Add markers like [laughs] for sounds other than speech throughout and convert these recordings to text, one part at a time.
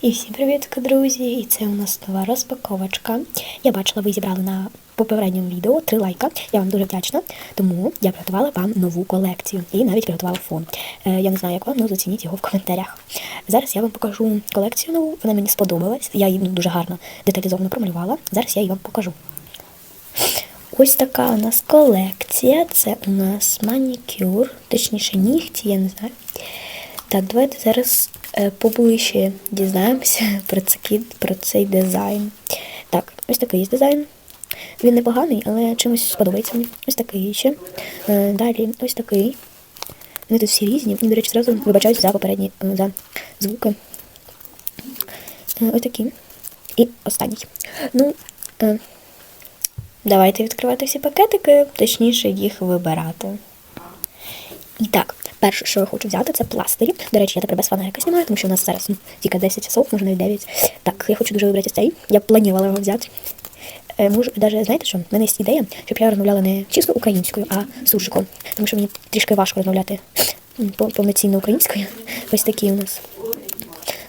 І всім привіт, друзі! І це у нас нова розпаковочка. Я бачила, ви зібрали на попередньому відео три лайка. Я вам дуже вдячна. Тому я приготувала вам нову колекцію і навіть приготувала фон. Е, я не знаю, як вам, але зацініть його в коментарях. Зараз я вам покажу колекцію нову. Вона мені сподобалась. Я її ну, дуже гарно деталізовано промалювала. Зараз я її вам покажу. Ось така у нас колекція. Це у нас манікюр, точніше нігті, я не знаю. Так, давайте зараз поближче дізнаємося [laughs] про цей, про цей дизайн. Так, ось такий є дизайн. Він непоганий, але чимось сподобається. Ось такий ще. Е, Далі ось такий. Вони тут всі різні. До речі, зразу вибачаюсь за попередні е, за звуки. Е, Ось такі. І останній. Ну, е, давайте відкривати всі пакетики, точніше їх вибирати. І так, перше, що я хочу взяти, це пластирі. До речі, я тепер без фонарика знімаю, тому що у нас зараз ну, тільки 10 часов, може навіть 9. Так, я хочу дуже вибрати цей. Я планувала його взяти. Е, можу, навіть, знаєте що, в мене є ідея, щоб я розмовляла не чисто українською, а суржиком. Тому що мені трішки важко розмовляти повноцінно українською. Ось такі у нас.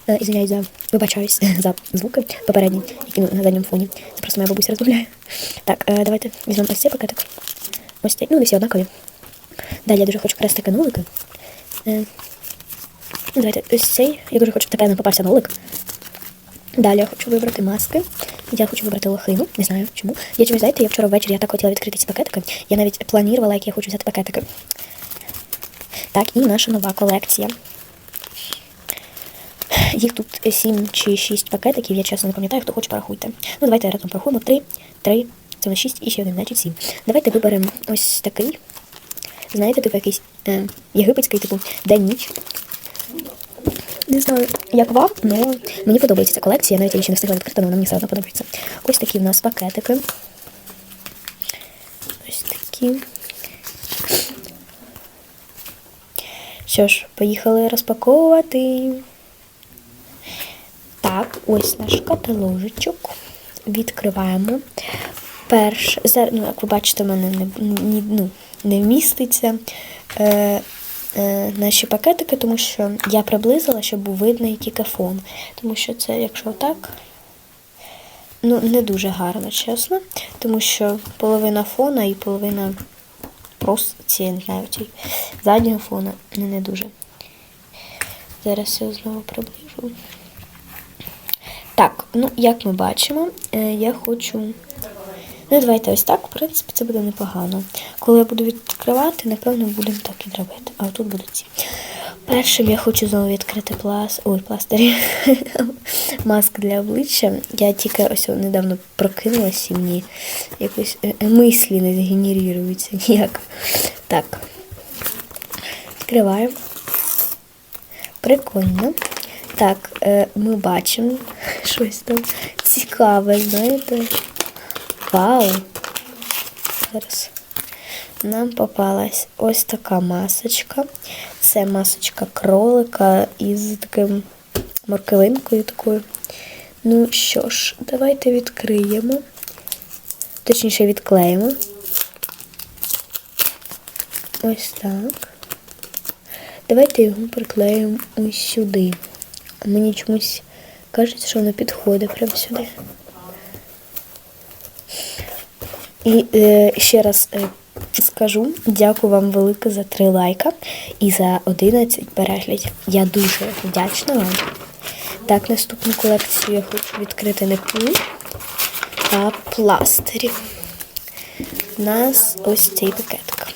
Е, Ізвиняюсь за вибачаюсь [laughs] за звуки попередні, які на задньому фоні. Це просто моя бабуся розмовляє. Так, е, давайте візьмемо ось цей пакетик. Ось цей, ну, всі однакові. Далі я дуже хочу крестики нолики. Е, ну, давайте ось цей. Я дуже хочу, тепер попався нолик. Далі я хочу вибрати маски. Я хочу вибрати лохину. Не знаю чому. Я чомусь, знаєте, я вчора ввечері я так хотіла відкрити ці пакетики. Я навіть планувала, як я хочу взяти пакетики. Так, і наша нова колекція. Їх тут 7 чи 6 пакетиків, я чесно не пам'ятаю, хто хоче порахуйте. Ну, давайте разом порахуємо. 3, 3, це на 6 і ще один, значить 7. Давайте виберемо ось такий. Знаєте, типу якийсь е, єгипетський, типу, день-ніч. Не знаю, як вам, але мені подобається ця колекція. Я навіть її ще не встигла відкрити, але вона мені все одно подобається. Ось такі в нас пакетики. Ось такі. Що ж, поїхали розпаковувати. Так, ось наш каталожечок. Відкриваємо. Перш, зар- ну, як ви бачите, в мене не, ну, не вміститься е, е, наші пакетики, тому що я приблизила, щоб був видний тільки фон. Тому що це, якщо так, ну, не дуже гарно, чесно. Тому що половина фона і половина просто ці, ці заднього фона не, не дуже. Зараз я знову приближу. Так, ну як ми бачимо, е, я хочу. Ну, давайте ось так, в принципі, це буде непогано. Коли я буду відкривати, напевно, будемо так і робити. А тут будуть ці. Першим я хочу знову відкрити пласт. Ой, пластирі. [laughs] Маск для обличчя. Я тільки ось недавно прокинулася і мені якось е, е, мислі не згенеріруються ніяк. Так. Відкриваємо. Прикольно. Так, е, ми бачимо [laughs] щось там цікаве, знаєте. Вау! Зараз нам попалась ось така масочка. Це масочка кролика із таким морковинкою такою. Ну що ж, давайте відкриємо. Точніше, відклеїмо. Ось так. Давайте його приклеїмо ось сюди. Мені чомусь кажеться, що воно підходить прямо сюди. І е, ще раз е, скажу дякую вам велике за 3 лайка і за 11 переглядів. Я дуже вдячна вам. Так, наступну колекцію я хочу відкрити не пул, а пластирі. У нас ось цей пакетик.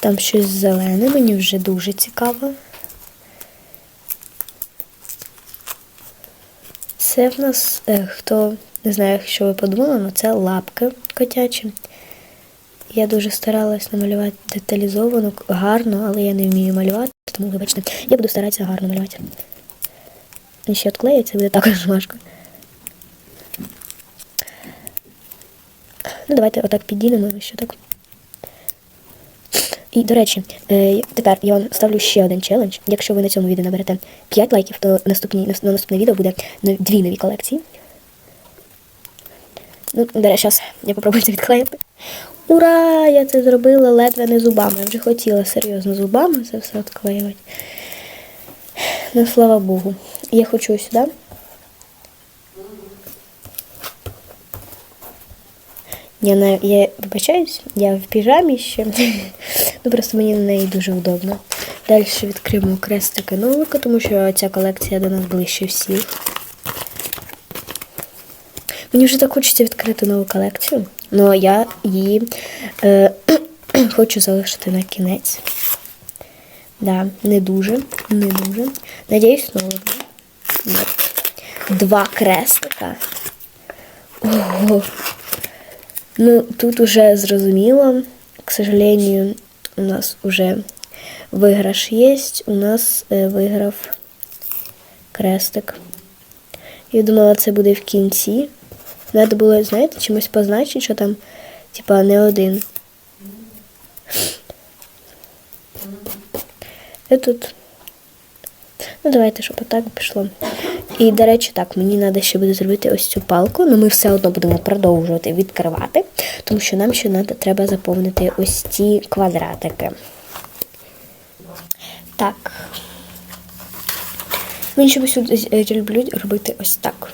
Там щось зелене, мені вже дуже цікаво. Це в нас, е, хто не знає, що ви подумали, але це лапки котячі. Я дуже старалась намалювати деталізовано, гарно, але я не вмію малювати, тому вибачте, я буду старатися гарно малювати. І ще відклеїться, буде також важко. Ну, давайте отак підійдемо, що так. І, до речі, е, тепер я вам ставлю ще один челендж. Якщо ви на цьому відео наберете 5 лайків, то наступні, на наступне відео буде дві нові колекції. Ну, зараз я попробую це відклеїти. Ура! Я це зробила ледве не зубами. Я вже хотіла серйозно зубами це все відклеювати. Ну, слава Богу. Я хочу сюди. Я, на, я вибачаюсь, я в піжамі ще. [laughs] ну просто мені на неї дуже удобно. Далі відкриємо крестики новика, тому що ця колекція до нас ближче всіх. Мені вже так хочеться відкрити нову колекцію, але я її е, [clears throat] хочу залишити на кінець. Да, не дуже, не дуже. Надіюсь, новий. Да. Два крестика. Ого. Ну, тут уже зрозуміло. К сожалению, у нас уже виграш є. У нас е, виграв крестик. Я думала, це буде в кінці. Треба було, знаєте, чимось позначити, що там, типа, не один. І тут. Ну, давайте, щоб отак пішло. І, до речі, так, мені треба ще буде зробити ось цю палку, але ми все одно будемо продовжувати відкривати, тому що нам ще треба заповнити ось ці квадратики. Так. Мені тут, е, люблю робити ось так.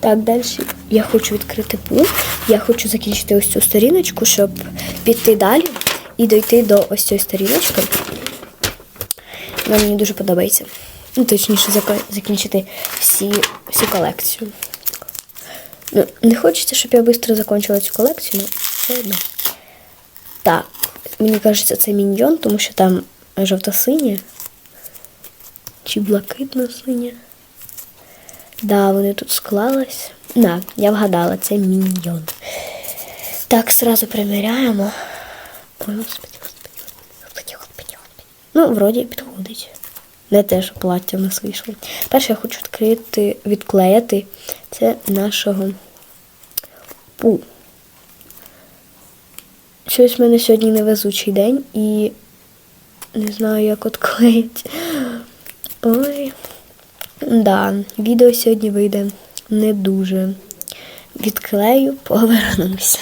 Так, далі я хочу відкрити пул. Я хочу закінчити ось цю сторіночку, щоб піти далі і дойти до ось цієї сторіночки. Вона мені дуже подобається. Ну, точніше, закінчити всі, всю колекцію. Ну, не хочеться, щоб я швидко закінчила цю колекцію, але все одно. Так, мені кажеться, це міньйон, тому що там жовто-синє. Чи блакитно-синє. Да, вони тут склались. Да, я вгадала, це міньйон. Так, сразу приміряємо. Ой, господи, господи, господи, господи, господи. Ну, вроді підходить. Не те, що плаття в нас вийшло. Перше я хочу відкрити, відклеїти це нашого пу. Щось в мене сьогодні невезучий день і не знаю, як відклеїти. Ой. Да, відео сьогодні вийде не дуже. Відклею, повернемося.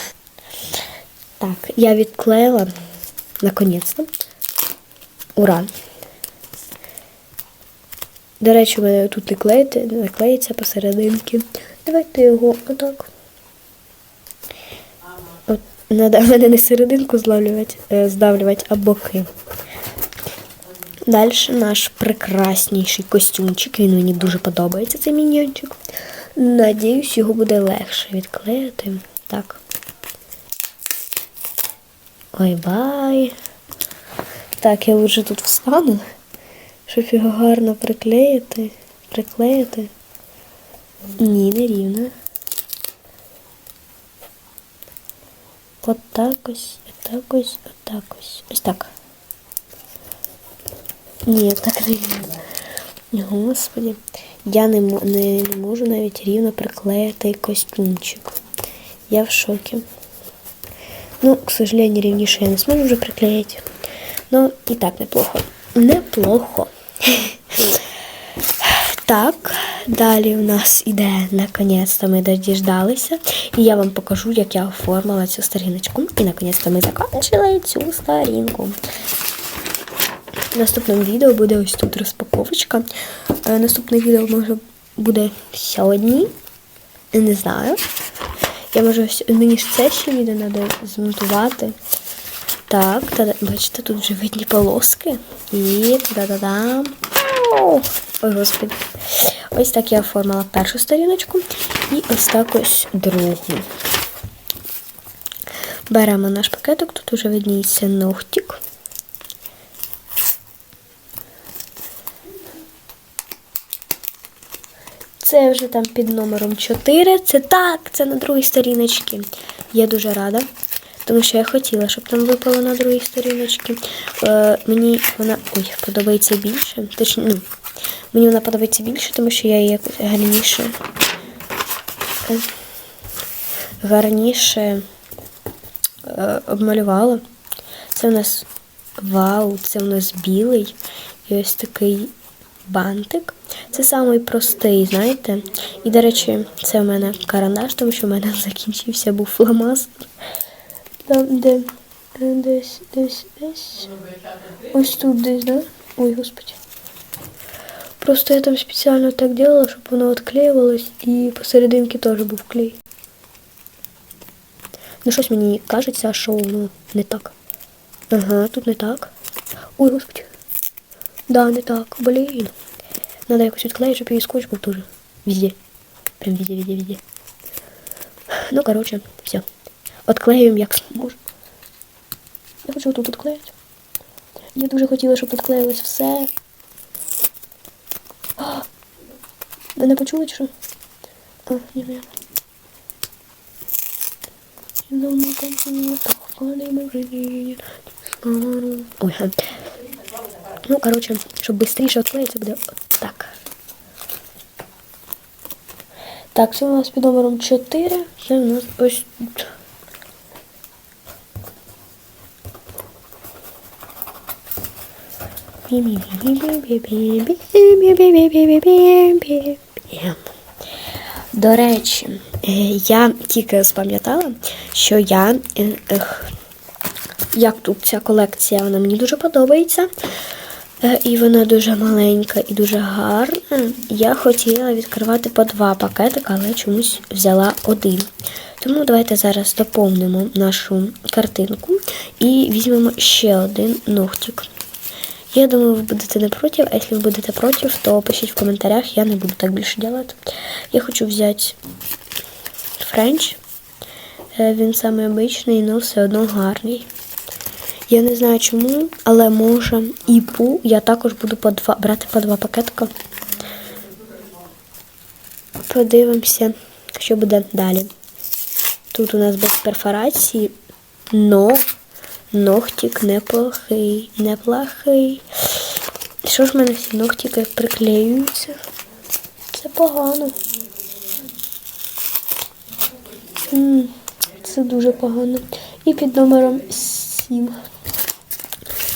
Так, я відклеїла наконець-то. Ура! До речі, у мене тут не клеїться, не клеїться посерединки. Давайте його отак. От, надо мене не серединку е, здавлювати, а боки. Далі наш прекрасніший костюмчик. Він мені дуже подобається, цей міньйончик. Надіюсь, його буде легше відклеїти. Так. Ой, бай. Так, я вже тут встану, щоб його гарно приклеїти. Приклеїти. Ні, не рівно. От так ось, отак ось, отак ось. Ось так. Ні, так не рівно. Господи, я не, не, не можу навіть рівно приклеїти костюмчик. Я в шокі. Ну, к сожалению, рівніше я не зможу вже приклеїти. Ну, і так неплохо. Неплохо. Так, далі у нас іде, наконець-то ми дождалися. І я вам покажу, як я оформила цю сторіночку. І наконець-то ми закінчили цю сторінку. В наступному відео буде ось тут розпаковочка. Е, Наступне відео може буде сьогодні. Не знаю. Я можу мені ж це ще відео треба змонтувати. Так, та бачите, тут вже видні полоски. І да-да-дам. Ой, господи. Ось так я оформила першу сторіночку. І ось так ось другу. Беремо наш пакетик, тут вже видніється ногтик. Це вже там під номером 4. Це так, це на другій сторіночці. Я дуже рада, тому що я хотіла, щоб там випало на другій сторіночці. Е, мені вона ой, подобається більше. Точні, ну, мені вона подобається більше, тому що я її якось гарніше. е, Гарніше е, обмалювала. Це у нас вау, це у нас білий і ось такий бантик. Це самий простий, знаєте. І, до речі, це в мене карандаш, тому що в мене [laughs] закінчився був фломастер. Там, де е, десь, десь, десь. Ось тут десь, да? Ой, господи. Просто я там спеціально так делала, щоб воно відклеювалось і посерединки теж був клей. Ну, щось мені кажеться, що воно не так. Ага, тут не так. Ой, господи. Да, не так. Блін. Надо якось відклеїти, щоб її скотч був дуже. Везде. Прям везде, везде, везде. Ну, короче, все. Отклеюємо як зможемо. Я хочу тут відклеїти. Я дуже хотіла, щоб тут клеїлось все. А! Ви не почули, що? А, ні, ні. Ой. Ну, короче, щоб швидше відклеїться, буде так. Так, це у нас під номером 4. Це у нас ось. До речі, е, я тільки спам'ятала, що я е, як тут ця колекція, вона мені дуже подобається. Е, І вона дуже маленька і дуже гарна. Я хотіла відкривати по два пакетика, але чомусь взяла один. Тому давайте зараз доповнимо нашу картинку і візьмемо ще один ногтик. Я думаю, ви будете не проти, а якщо ви будете проти, то пишіть в коментарях, я не буду так більше делать. Я хочу взяти френч. Е, Він самий обичний, але все одно гарний. Я не знаю чому, але може і пу я також буду по два, брати по два пакетика. Подивимося, що буде далі. Тут у нас без перфорації, но ногтик неплохий, неплохий. Що ж в мене всі ногтики приклеюються? Це погано. Це дуже погано. І під номером 7.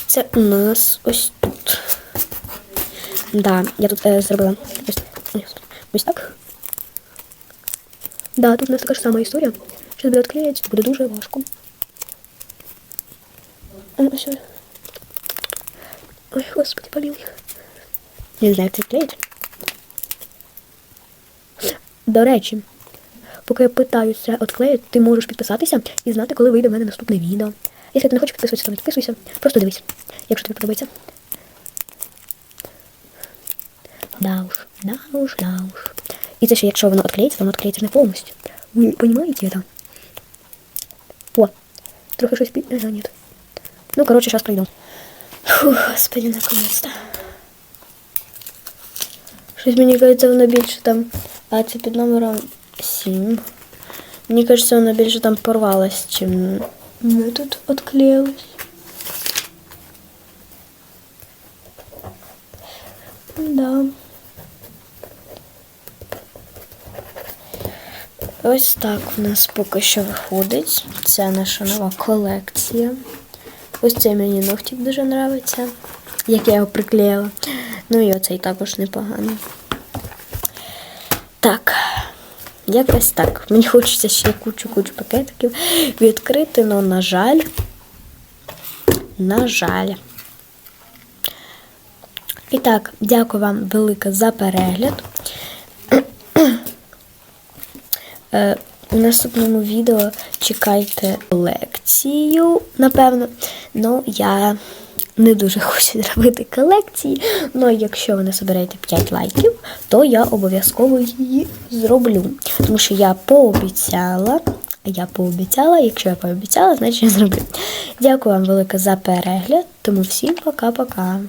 Це у нас ось тут. Да, я тут е, зробила ось, ось, так. Да, тут у нас така ж сама історія. Щось буде відклеїти, буде дуже важко. Ось. Ой, господи, помилуй. Не знаю, як це відклеїти. До речі, поки я питаюся відклеїти, ти можеш підписатися і знати, коли вийде в мене наступне відео. Якщо ти не хочеш підписуватися, то не підписуйся. Просто дивись, якщо тобі подобається. Да уж, да уж, да уж. І це ще якщо воно відклеїться, то воно відклеїться не повністю. Ви розумієте це? О, трохи щось під... Ага, нет. Ну, короче, сейчас пройду. Фух, господи, наконец-то. Щось мені кажется, воно більше там. А це під номером 7. Мені кажется, воно більше там порвалось, чим не тут отклеилось. Да. Ось так у нас поки що виходить. Це наша нова колекція. Ось цей мені ногтик дуже подобається, як я його приклеїла. Ну і оцей також непоганий. Так, якось так. Мені хочеться ще кучу-кучу пакетиків відкрити, але, на жаль, на жаль. І так, дякую вам велике за перегляд. [clears throat] У наступному відео чекайте лекцію, напевно. Ну, я не дуже хочу зробити колекції. але якщо ви не соберете 5 лайків, то я обов'язково її зроблю. Тому що я пообіцяла. Я пообіцяла, якщо я пообіцяла, значить я зроблю. Дякую вам велике за перегляд. Тому всім пока-пока.